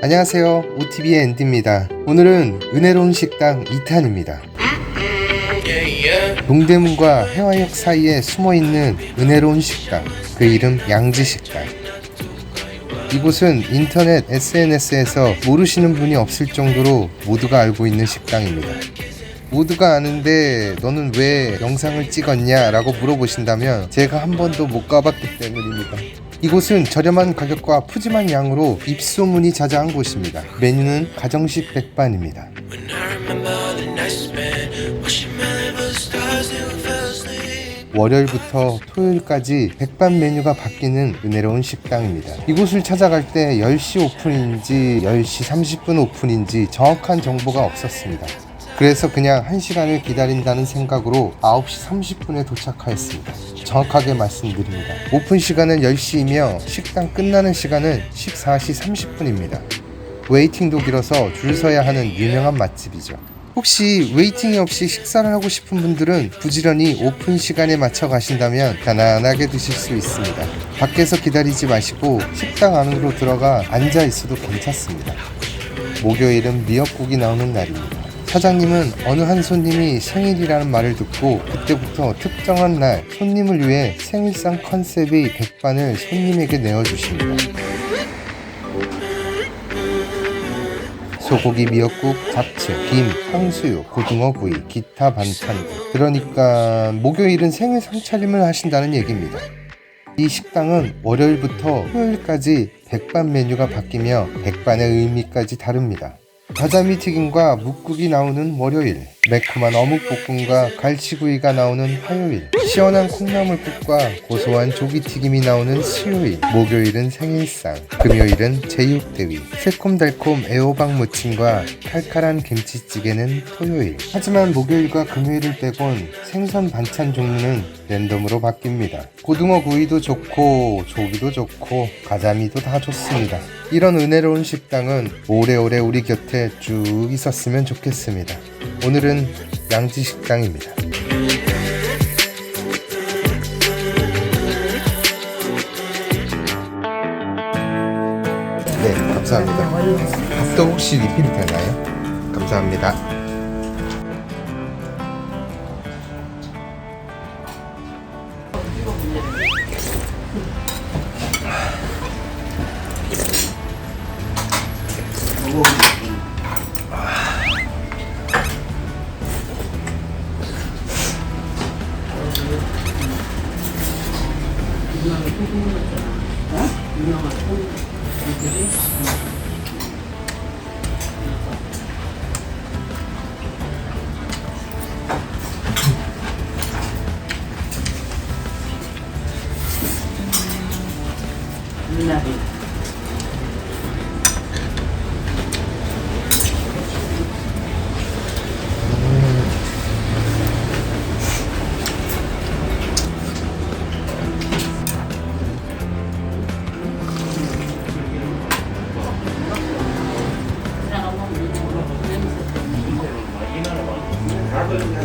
안녕하세요. OTV의 앤디입니다. 오늘은 은혜로운 식당 2탄입니다. 동대문과 해화역 사이에 숨어 있는 은혜로운 식당. 그 이름 양지식당. 이곳은 인터넷 SNS에서 모르시는 분이 없을 정도로 모두가 알고 있는 식당입니다. 모두가 아는데 너는 왜 영상을 찍었냐 라고 물어보신다면 제가 한 번도 못 가봤기 때문입니다. 이곳은 저렴한 가격과 푸짐한 양으로 입소문이 자자한 곳입니다. 메뉴는 가정식 백반입니다. 월요일부터 토요일까지 백반 메뉴가 바뀌는 은혜로운 식당입니다. 이곳을 찾아갈 때 10시 오픈인지 10시 30분 오픈인지 정확한 정보가 없었습니다. 그래서 그냥 1시간을 기다린다는 생각으로 9시 30분에 도착하였습니다. 정확하게 말씀드립니다. 오픈 시간은 10시이며 식당 끝나는 시간은 14시 30분입니다. 웨이팅도 길어서 줄 서야 하는 유명한 맛집이죠. 혹시 웨이팅이 없이 식사를 하고 싶은 분들은 부지런히 오픈 시간에 맞춰 가신다면 편안하게 드실 수 있습니다. 밖에서 기다리지 마시고 식당 안으로 들어가 앉아 있어도 괜찮습니다. 목요일은 미역국이 나오는 날입니다. 사장님은 어느 한 손님이 생일이라는 말을 듣고 그때부터 특정한 날 손님을 위해 생일상 컨셉의 백반을 손님에게 내어주십니다. 소고기 미역국, 잡채, 김, 탕수육, 고등어 구이, 기타 반찬 그러니까 목요일은 생일 상차림을 하신다는 얘기입니다. 이 식당은 월요일부터 토요일까지 백반 메뉴가 바뀌며 백반의 의미까지 다릅니다. 가자미 튀김과 묵국이 나오는 월요일, 매콤한 어묵볶음과 갈치구이가 나오는 화요일, 시원한 콩나물국과 고소한 조기튀김이 나오는 수요일, 목요일은 생일상, 금요일은 제육대위, 새콤달콤 애호박 무침과 칼칼한 김치찌개는 토요일. 하지만 목요일과 금요일을 빼곤 생선 반찬 종류는 랜덤으로 바뀝니다. 고등어 구이도 좋고 조기도 좋고 가자미도 다 좋습니다. 이런 은혜로운 식당은 오래오래 우리 곁에 쭉 있었으면 좋겠습니다. 오늘은 양지 식당입니다. 네, 감사합니다. 밥도 혹시 리필 되나요? 감사합니다. 물 도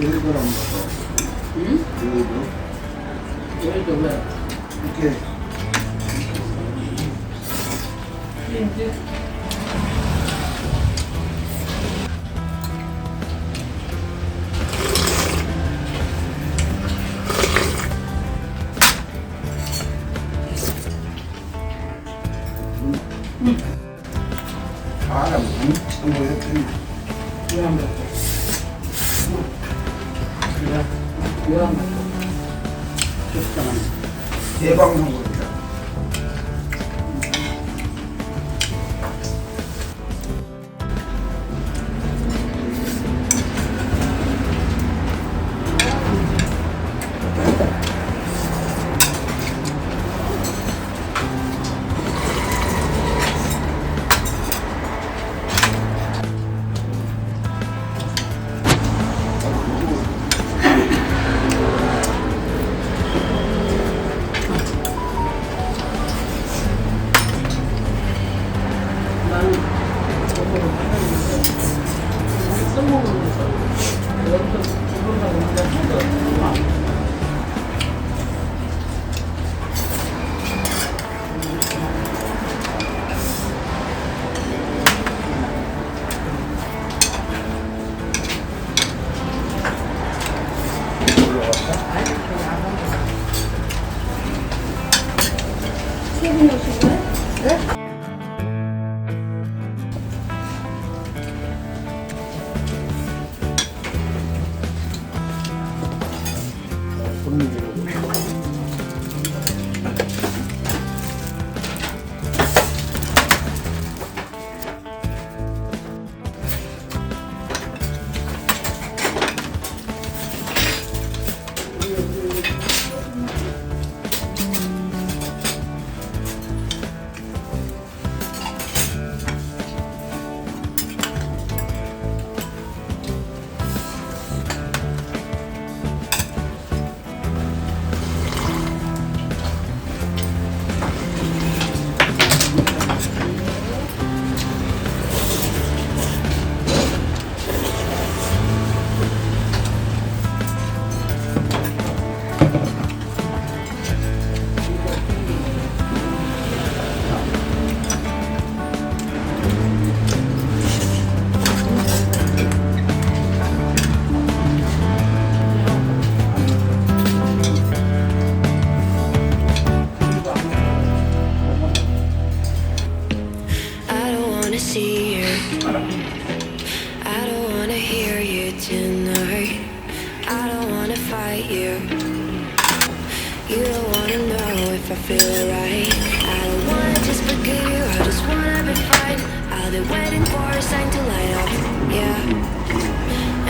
가 1g 넣어. 응? 물도. 여기도 왜? 이렇게 사람 엄청 모였더니 요한 먹고. 그래? 요한 먹고. 적당한. 난겁 I feel right. I don't wanna just forgive you. I just wanna be fine. I'll be waiting for a sign to light up. Yeah.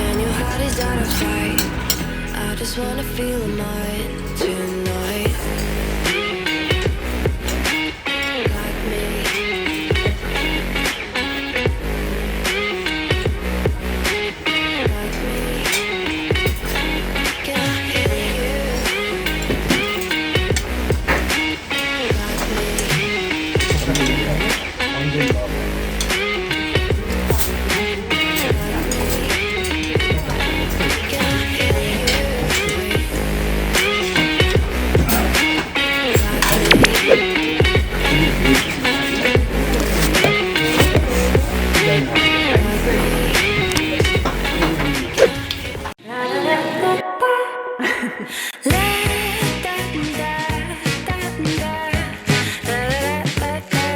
And your heart is out of sight. I just wanna feel mine tonight.